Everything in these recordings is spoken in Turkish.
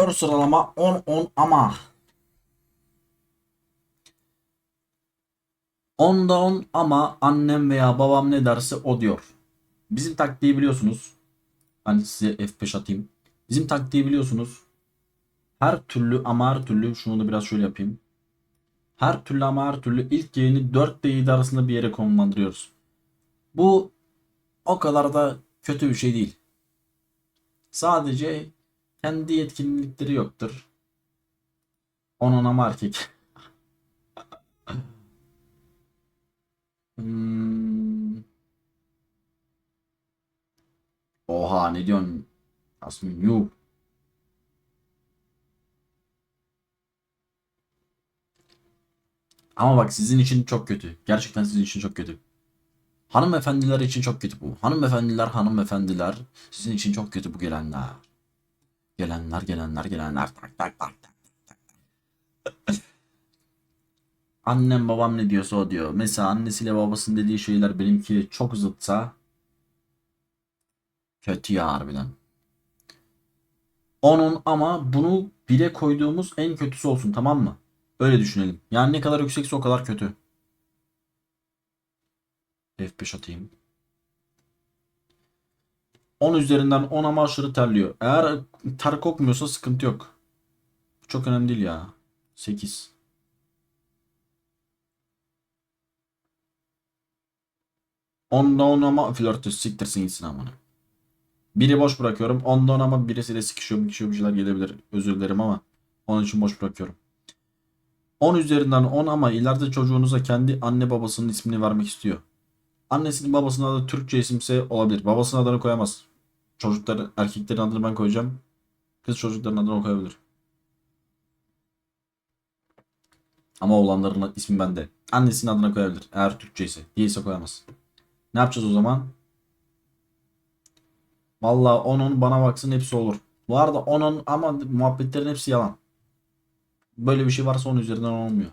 Kör sıralama 10-10 ama. 10'da 10 ama annem veya babam ne derse o diyor. Bizim taktiği biliyorsunuz. Hani size F5 atayım. Bizim taktiği biliyorsunuz. Her türlü ama her türlü şunu da biraz şöyle yapayım. Her türlü ama her türlü ilk yayını 4 ile 7 arasında bir yere konumlandırıyoruz. Bu o kadar da kötü bir şey değil. Sadece kendi yetkinlikleri yoktur. Onun ama erkek. Hmm. Oha ne diyorsun? Asmin yuh. Ama bak sizin için çok kötü. Gerçekten sizin için çok kötü. Hanımefendiler için çok kötü bu. Hanımefendiler, hanımefendiler. Sizin için çok kötü bu gelenler. Gelenler, gelenler, gelenler. Tak tak tak tak. Annem babam ne diyorsa o diyor. Mesela annesiyle babasının dediği şeyler benimki çok zıtsa kötü ya harbiden. Onun ama bunu bire koyduğumuz en kötüsü olsun tamam mı? Öyle düşünelim. Yani ne kadar yüksekse o kadar kötü. F5 atayım. 10 üzerinden 10 ama aşırı terliyor. Eğer ter kokmuyorsa sıkıntı yok. Çok önemli değil ya. 8. Onda on ama flörtöz siktirsin gitsin amına. Biri boş bırakıyorum. Onda on ama birisiyle sıkışıyor, sıkışıyor bir şeyler gelebilir. Özür dilerim ama onun için boş bırakıyorum. 10 üzerinden 10 ama ileride çocuğunuza kendi anne babasının ismini vermek istiyor. Annesinin babasının adı Türkçe isimse olabilir. Babasının adını koyamaz. Çocukların, erkeklerin adını ben koyacağım. Kız çocukların adını o koyabilir. Ama oğlanların ismi bende. Annesinin adına koyabilir. Eğer Türkçe ise. Değilse koyamaz. Ne yapacağız o zaman? Valla onun bana baksın hepsi olur. Bu arada onun ama muhabbetlerin hepsi yalan. Böyle bir şey varsa onun üzerinden olmuyor.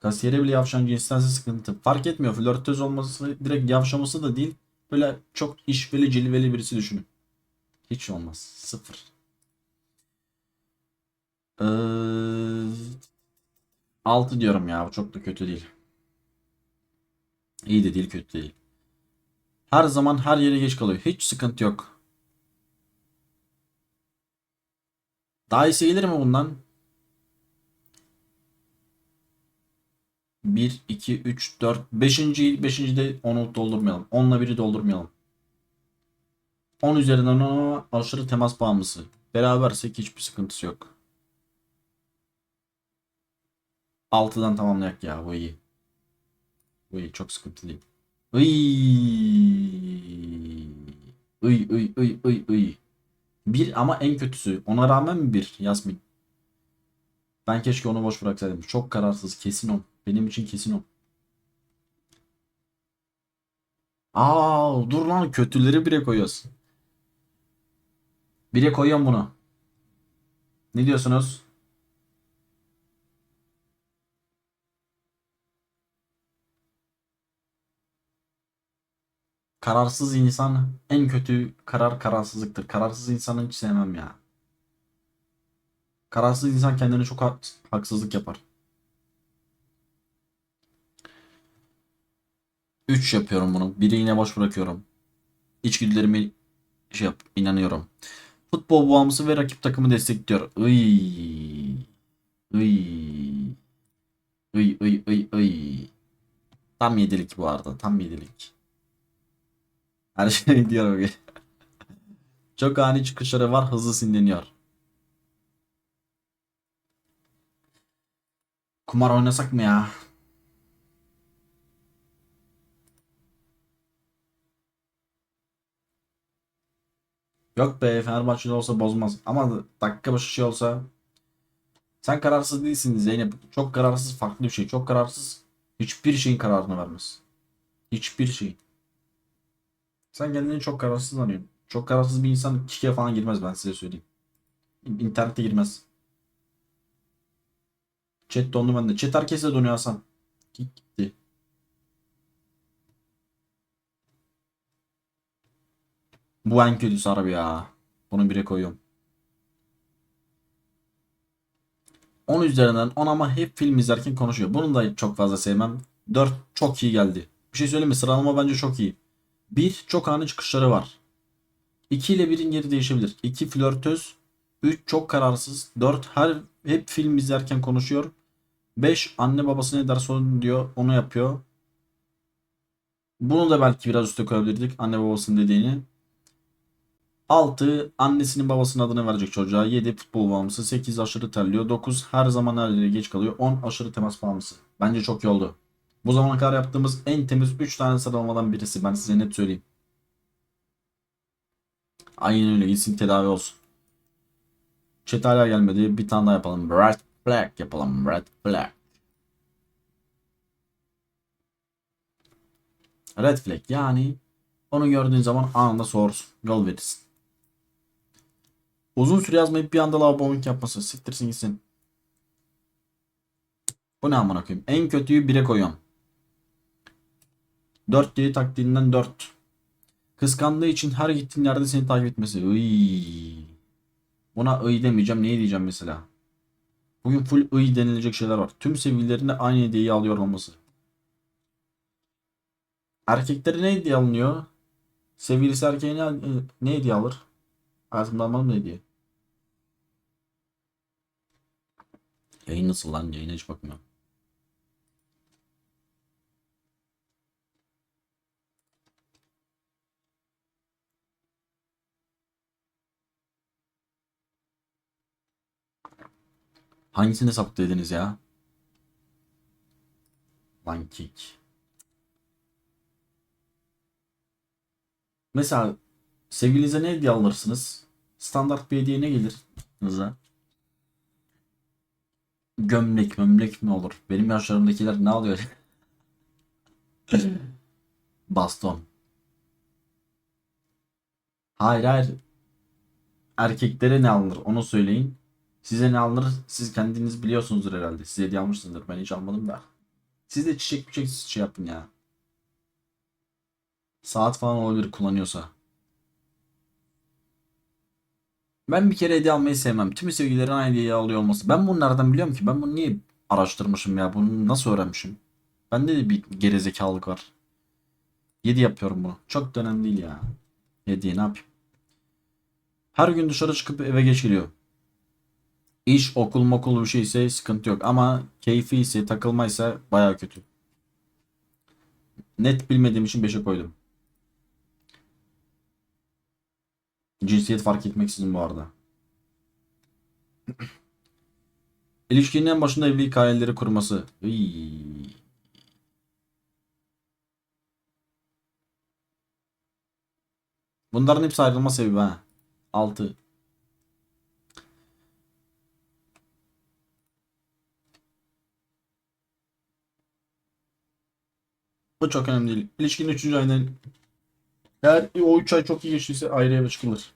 Kasiyere bile yavşan cinstense sıkıntı. Fark etmiyor. Flörtöz olması direkt yavşaması da değil. Böyle çok işveli cilveli birisi düşünün. Hiç olmaz. Sıfır. Ee, 6 diyorum ya. Bu çok da kötü değil. İyi de değil kötü değil. Her zaman her yere geç kalıyor. Hiç sıkıntı yok. Daha iyisi gelir mi bundan? 1, 2, 3, 4, 5. 5. de 10'u doldurmayalım. 10'la 1'i doldurmayalım. 10 üzerinden 10 aşırı temas bağımlısı. Berabersek hiçbir sıkıntısı yok. 6'dan tamamlayak ya bu iyi. Bu iyi çok sıkıntı değil. Iy. Iy iy iy iy. Bir ama en kötüsü. Ona rağmen bir Yasmin? Ben keşke onu boş bıraksaydım. Çok kararsız. Kesin o. Benim için kesin o. Aa dur lan kötüleri bire koyuyorsun. Bire koyuyorum bunu. Ne diyorsunuz? Kararsız insan en kötü karar kararsızlıktır. Kararsız insanı hiç sevmem ya. Kararsız insan kendine çok ha- haksızlık yapar. 3 yapıyorum bunu. Biri yine boş bırakıyorum. İçgüdülerimi şey yap, inanıyorum. Futbol bağımlısı ve rakip takımı destekliyor. Iy. Iy. Iy iy iy iy. Tam yedilik bu arada. Tam yedilik. Her şey diyor. Çok ani çıkışları var. Hızlı sinirleniyor. Kumar oynasak mı ya? Yok be Fenerbahçe'de olsa bozmaz. Ama dakika başı şey olsa sen kararsız değilsin Zeynep. Çok kararsız farklı bir şey. Çok kararsız hiçbir şeyin kararını vermez. Hiçbir şey. Sen kendini çok kararsız arıyorsun. Çok kararsız bir insan kike falan girmez ben size söyleyeyim. İn- İnternette girmez. Chat dondu bende. Chat herkese donuyor Hasan. Gitti. Bu en kötüsü harbi ya. Bunu bire koyuyorum. 10 üzerinden 10 ama hep film izlerken konuşuyor. Bunu da çok fazla sevmem. 4 çok iyi geldi. Bir şey söyleyeyim mi? Sıralama bence çok iyi. 1 çok ani çıkışları var. 2 ile 1'in yeri değişebilir. 2 flörtöz, 3 çok kararsız. 4 her hep film izlerken konuşuyor. 5 anne babası ne derse onu diyor. Onu yapıyor. Bunu da belki biraz üste koyabilirdik. Anne babasının dediğini. 6 annesinin babasının adını verecek çocuğa. 7 futbol bağımlısı. 8 aşırı terliyor. 9 her zaman her yere geç kalıyor. 10 aşırı temas bağımlısı. Bence çok iyi oldu. Bu zamana kadar yaptığımız en temiz 3 tane sıralamadan birisi. Ben size net söyleyeyim. Aynen öyle. Gitsin tedavi olsun. Chat hala gelmedi. Bir tane daha yapalım. Red flag yapalım. Red flag. Red flag yani onu gördüğün zaman anında soğursun. Yol verirsin. Uzun süre yazmayıp bir anda lavabolik yapması. Siktirsin gitsin. Bu ne amına koyayım? En kötüyü 1'e koyuyorum. 4 diye taktiğinden 4. Kıskandığı için her gittiğin yerde seni takip etmesi. Iy. Buna ıy demeyeceğim. Neyi diyeceğim mesela? Bugün full ıy denilecek şeyler var. Tüm sevgililerine aynı hediyeyi alıyor olması. Erkekleri ne hediye alınıyor? Sevgilisi erkeğe ne, ne hediye alır? Hayatımda almam ne hediye? Yayın nasıl lan? Yayına hiç bakmıyorum. Hangisini saptaydınız ya? Lan. Mesela sevgilinize ne hediye alırsınız? Standart bir hediye ne gelir aklınıza? Gömlek mömlek mi olur? Benim yaşlarımdakiler ne alıyor? Baston. Hayır hayır. Erkeklere ne alınır onu söyleyin. Size ne alınır siz kendiniz biliyorsunuzdur herhalde. Size hediye almışsınızdır. Ben hiç almadım da. Siz de çiçek çiçek şey yapın ya. Saat falan olabilir kullanıyorsa. Ben bir kere hediye almayı sevmem. Tüm sevgililerin aynı hediyeyi alıyor olması. Ben bunu nereden biliyorum ki? Ben bunu niye araştırmışım ya? Bunu nasıl öğrenmişim? Bende de bir gerizekalılık var. 7 yapıyorum bunu. Çok da önemli değil ya. Hediye ne yapayım? Her gün dışarı çıkıp eve geç geliyor. İş, okul, mokul bir şeyse sıkıntı yok. Ama keyfi ise, takılmaysa baya kötü. Net bilmediğim için 5'e koydum. Cinsiyet fark etmeksizin bu arada. İlişkinin en başında evlilik hayalleri kurması. Iy. Bunların hepsi ayrılma sebebi ha. 6. Bu çok önemli değil. İlişkinin 3. ayında eğer o 3 ay çok iyi geçtiyse ayrı eve çıkılır.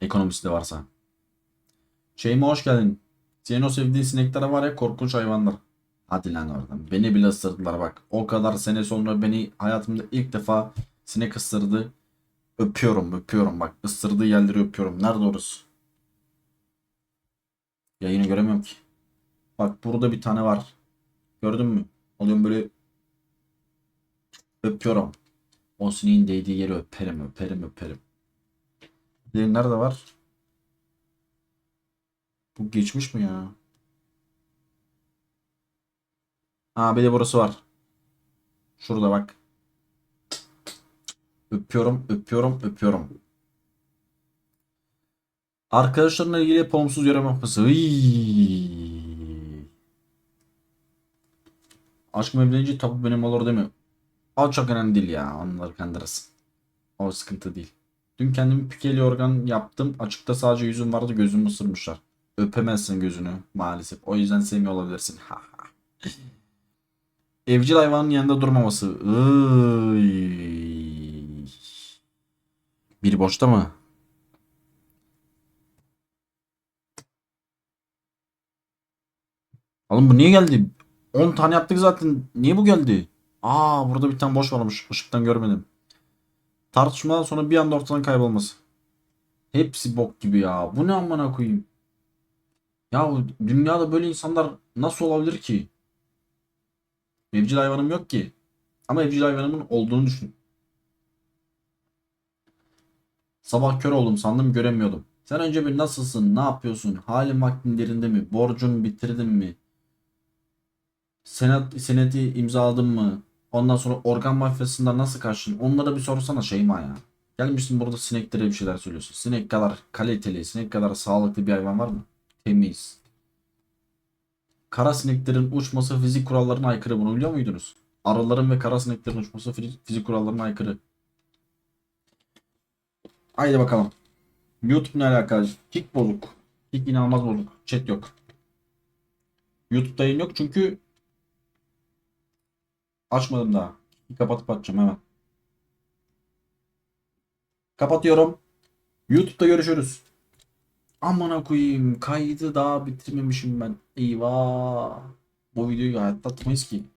Ekonomisi de varsa. Şeyime hoş geldin. Senin o sevdiğin sinekler var ya korkunç hayvanlar. Hadi lan oradan. Beni bile ısırdılar bak. O kadar sene sonra beni hayatımda ilk defa sinek ısırdı. Öpüyorum öpüyorum bak. Isırdığı yerleri öpüyorum. Nerede orası? Yayını göremiyorum ki. Bak burada bir tane var. Gördün mü? Alıyorum böyle öpüyorum. O sineğin değdiği yeri öperim öperim öperim. Diğeri nerede var? Bu geçmiş mi ya? Ha bir de burası var. Şurada bak. Öpüyorum, öpüyorum, öpüyorum. Arkadaşlarına ilgili olumsuz yorum yapması. Iiii. Aşkım evlenince tabu benim olur mi? O çok önemli değil ya. Onları kandırırsın. O sıkıntı değil. Dün kendimi pikeli organ yaptım. Açıkta sadece yüzüm vardı gözümü ısırmışlar. Öpemezsin gözünü maalesef. O yüzden sevmiyor olabilirsin. Evcil hayvanın yanında durmaması. Iy. Biri boşta mı? Oğlum bu niye geldi? 10 tane yaptık zaten. Niye bu geldi? Aa burada bir tane boş varmış. Işıktan görmedim. Tartışmadan sonra bir anda ortadan kaybolması. Hepsi bok gibi ya. Bu ne amına koyayım? Ya dünyada böyle insanlar nasıl olabilir ki? Evcil hayvanım yok ki. Ama evcil hayvanımın olduğunu düşün. Sabah kör oldum sandım göremiyordum. Sen önce bir nasılsın, ne yapıyorsun, halin vaktin yerinde mi, borcun bitirdin mi, senet, seneti imzaladın mı, ondan sonra organ mafyasından nasıl kaçtın, onlara bir sorsana Şeyma ya. Gelmişsin burada sineklere bir şeyler söylüyorsun. Sinek kadar kaliteli, sinek kadar sağlıklı bir hayvan var mı? Temiz. Kara sineklerin uçması fizik kurallarına aykırı bunu biliyor muydunuz? Arıların ve kara sineklerin uçması fi- fizik kurallarına aykırı. Haydi bakalım. YouTube ne alakalı? Kick bozuk. Kick inanılmaz bozuk. Chat yok. YouTube'da yayın yok çünkü açmadım daha. Kick'i kapatıp açacağım hemen. Kapatıyorum. YouTube'da görüşürüz. Amına koyayım. Kaydı daha bitirmemişim ben. Eyvah. Bu videoyu hayatta atmayız ki.